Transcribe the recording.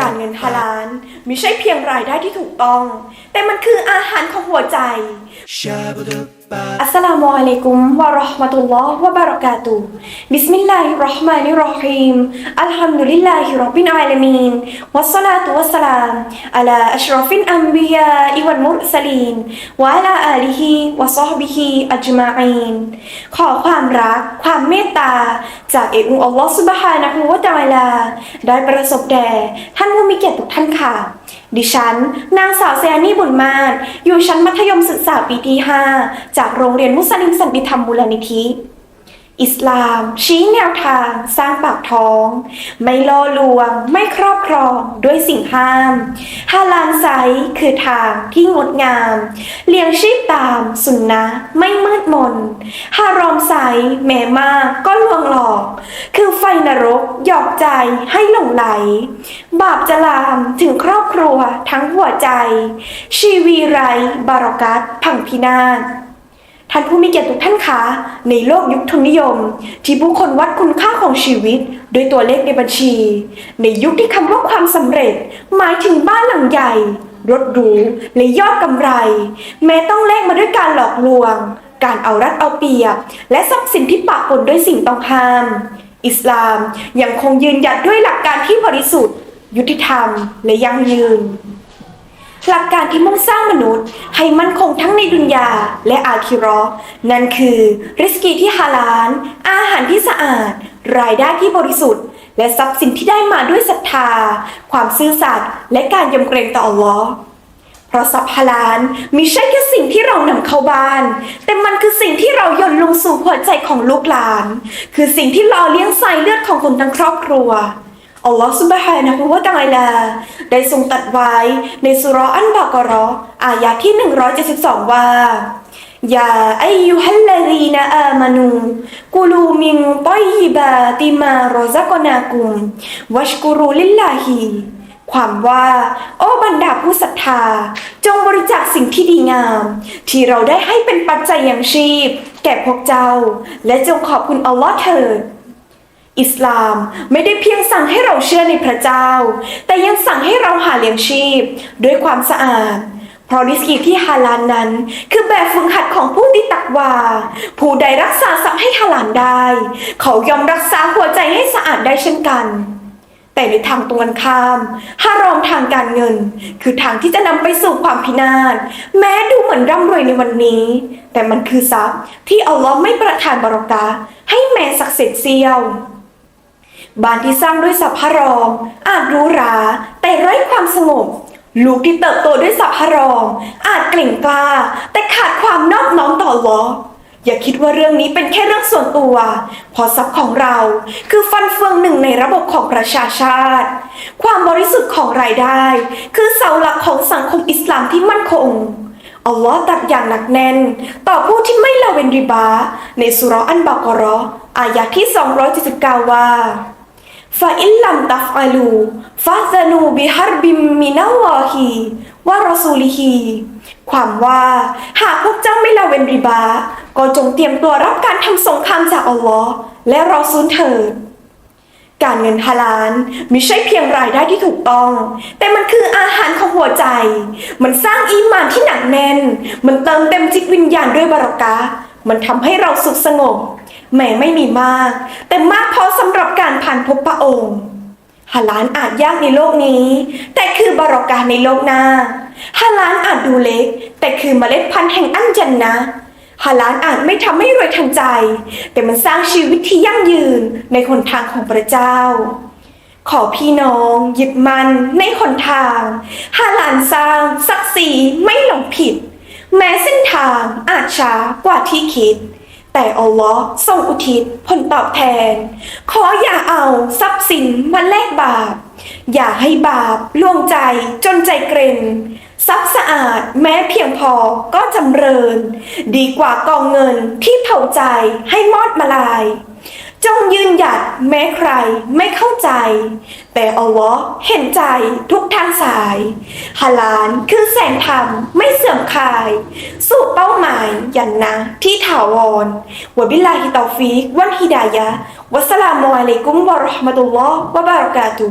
การเงินฮาลาลไม่ใช่เพียงรายได้ที่ถูกต้อง แต่มันคืออาหารของหัวใจ السلام عليكم ورحمة الله وبركاته بسم الله الرحمن الرحيم الحمد لله رب العالمين والصلاة والسلام على أشرف الأنبياء والمرسلين وعلى آله وصحبه أجمعين ขอความรักความเมตตา จากเอกองค์อัลลอฮฺ سبحانه และ تعالى ได้ประสบแด่ท่านผู้มีเกียรติทุกท่านค่ะ ดิฉัน นางสาวเซยานี่บุญมาศอยู่ชั้นมัธยมศึกษาปีที่ 5 จากโรงเรียนมุสลิมสันติธรรมมูลนิธิ อิสลาม ชี้แนวทาง สร้างปากท้อง ไม่ล่อลวง ไม่ครอบครองด้วยสิ่งห้ามฮาลานไซคือทางที่งดงาม เลี้ยงชีพตามสุนนะไม่มืดมนฮารอมไซแม้มากก็ลวงหลอก คือไฟนรกหยอกใจให้หลงไหล บาปจะลามถึงครอบครัวทั้งหัวใจ ชีวีไรบารกัตพังพินาศ ท่านผู้มีเกียรติทุกท่านคะ ในโลกยุคทุนนิยม ที่ผู้คนวัดคุณค่าของชีวิตด้วยตัวเลขในบัญชี ในยุคที่คำว่าความสำเร็จ หมายถึงบ้านหลังใหญ่ รถหรูและยอดกำไร แม้ต้องแลกมาด้วยการหลอกลวง การเอารัดเอาเปรียบ และทรัพย์สินที่ปะปนด้วยสิ่งต้องห้าม อิสลามยังคงยืนหยัดด้วยหลักการที่บริสุทธิ์ ยุติธรรมและยั่งยืน หลักการที่มุ่งสร้างมนุษย์ ให้มั่นคงทั้งในดุนยาและอาคิรอห์นั่นคือริสกีที่ฮาลาลอาหารที่สะอาด รายได้ที่บริสุทธิ์ และทรัพย์สินที่ได้มาด้วยศรัทธา ความซื่อสัตย์และการยำเกรงต่ออัลลอฮ์เพราะทรัพย์ฮาลาลมีใช่แค่สิ่งที่เรานำเข้าบ้าน แต่มันคือสิ่งที่เราหย่อนลงสู่หัวใจของลูกหลาน คือสิ่งที่หล่อเลี้ยงสายเลือดของคนทั้งครอบครัว อัลลอฮฺซุบฮานะฮูวะตะอาลา ได้ทรงตัดไว้ในสุราะห์อันบากราะห์อายะที่ 172 ว่ายาอายุฮัลลดีนอามานูกุลูมินตอยบาติมารอซักนากุม วัชกุรูลิลลาฮีความว่า โอ้บรรดาผู้ศรัทธา จงบริจาคสิ่งที่ดีงาม ที่เราได้ให้เป็นปัจจัยอย่างชีพ แก่พวกเจ้า และจงขอบคุณอัลลอฮ์เถิด อิสลามไม่ได้เพียงสั่งให้เราเชื่อในพระเจ้า แต่ยังสั่งให้เราหาเลี้ยงชีพ ด้วยความสะอาด เพราะริสกีที่ฮาลาลนั้น คือแบบฝึกหัดของผู้ที่ตักวา ผู้ใดรักษาทรัพย์ให้ฮาลาลได้ เขายอมรักษาหัวใจให้สะอาดได้เช่นกันแต่ในทางตรงกันข้ามฮารอมทางการเงิน คือทางที่จะนำไปสู่ความพินาศ แม้ดูเหมือนร่ำรวยในวันนี้ แต่มันคือทรัพย์ที่อัลลอฮ์ไม่ประทานบารอกาให้แม้สักเศษเสี้ยว บ้านที่สร้างด้วยสัพพะรองอาจรู้รา แต่ไร้ความสงบ ลูกที่เติบโตด้วยสัพพะรอง อาจเกล่งกล้า แต่ขาดความนอบน้อมต่ออัลลอฮ์อย่าคิดว่าเรื่องนี้เป็นแค่เรื่องส่วนตัวเพอทรัพย์ของเราคือฟันเฟืองหนึ่งในระบบของประชาชาติ ความบริสุทธิ์ของรายได้ คือเสาหลักของสังคมอิสลามที่มั่นคง อัลลอฮ์ตัดอย่างหนักแน่น ต่อผู้ที่ไม่ละเว้นริบา ในสุรอันบากอเราะห์อายะที่ 279 ว่า ฟาอิลลัมตัฟอาลูฟาซานูบิฮารบิมมินัลลอฮีวะรอซูลิฮีความว่า หากพวกเจ้าไม่ละเว้นริบา ก็จงเตรียมตัวรับการทำสงครามจากอัลลอฮ์และรอซูลเถิดการเงินฮาลาลไม่ใช่เพียงรายได้ที่ถูกต้อง แต่มันคืออาหารของหัวใจ มันสร้างอีมานที่หนักแน่น มันเติมเต็มจิตวิญญาณด้วยบารอกะ มันทำให้เราสุขสงบ แม้ไม่มีมาก แต่มากพอสำหรับการผ่านพบพระองค์ฮาลาลอาจยากในโลกนี้ แต่คือบารอกะห์ในโลกหน้าฮาลาลอาจดูเล็ก แต่คือเมล็ดพันธุ์แห่งอันจันนะฮาลาลอาจไม่ทำให้รวยทางใจ แต่มันสร้างชีวิตที่ยั่งยืนในหนทางของพระเจ้า ขอพี่น้องยึดมันในหนทางฮาลาลสร้างศักดิ์ศรีไม่หลงผิด แม้เส้นทางอาจช้ากว่าที่คิด แต่อัลลอฮ์ทรงอุทิศผลตอบแทน ขออย่าเอาทรัพย์สินมาแลกบาป อย่าให้บาปล่วงใจจนใจเกร็นทรัพย์สะอาดแม้เพียงพอก็จำเริญ ดีกว่ากองเงินที่เผาใจให้มอดมาลาย จงยืนหยัด แม้ใครไม่เข้าใจ แต่อัลลอฮ์เห็นใจทุกทางสายฮาลานคือแสงธรรมไม่เสื่อมคลาย สู่เป้าหมายยันนะที่ถาวรวบิลลาฮิตอฟิกวันฮิดายะวัสสลามุอะลัยกุมวะราะห์มะตุลลอฮ์วะบะเราะกาตุ